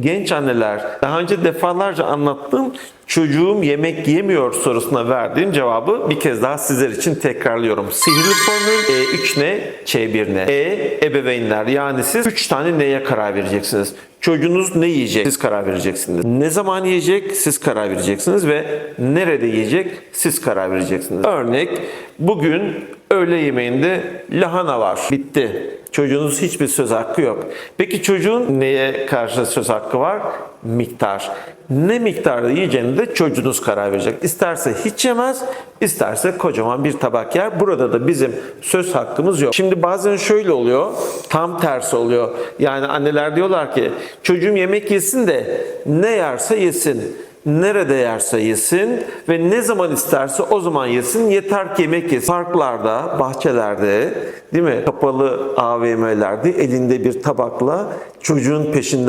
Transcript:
genç anneler daha önce defalarca anlattığım çocuğum yemek yemiyor sorusuna verdiğim cevabı bir kez daha sizler için tekrarlıyorum. Sihirli formül E 3 ne? Ç1 ne? E ebeveynler yani siz 3 tane neye karar vereceksiniz? Çocuğunuz ne yiyecek? Siz karar vereceksiniz. Ne zaman yiyecek? Siz karar vereceksiniz ve nerede yiyecek? Siz karar vereceksiniz. Örnek bugün öğle yemeğinde lahana var. Bitti. Çocuğunuz hiçbir söz hakkı yok. Peki çocuğun neye karşı söz hakkı var? Miktar. Ne miktarda yiyeceğini de çocuğunuz karar verecek. İsterse hiç yemez, isterse kocaman bir tabak yer. Burada da bizim söz hakkımız yok. Şimdi bazen şöyle oluyor, tam tersi oluyor. Yani anneler diyorlar ki çocuğum yemek yesin de ne yerse yesin nerede yerse yesin ve ne zaman isterse o zaman yesin. Yeter ki yemek yesin. Parklarda, bahçelerde, değil mi? Kapalı AVM'lerde elinde bir tabakla çocuğun peşinden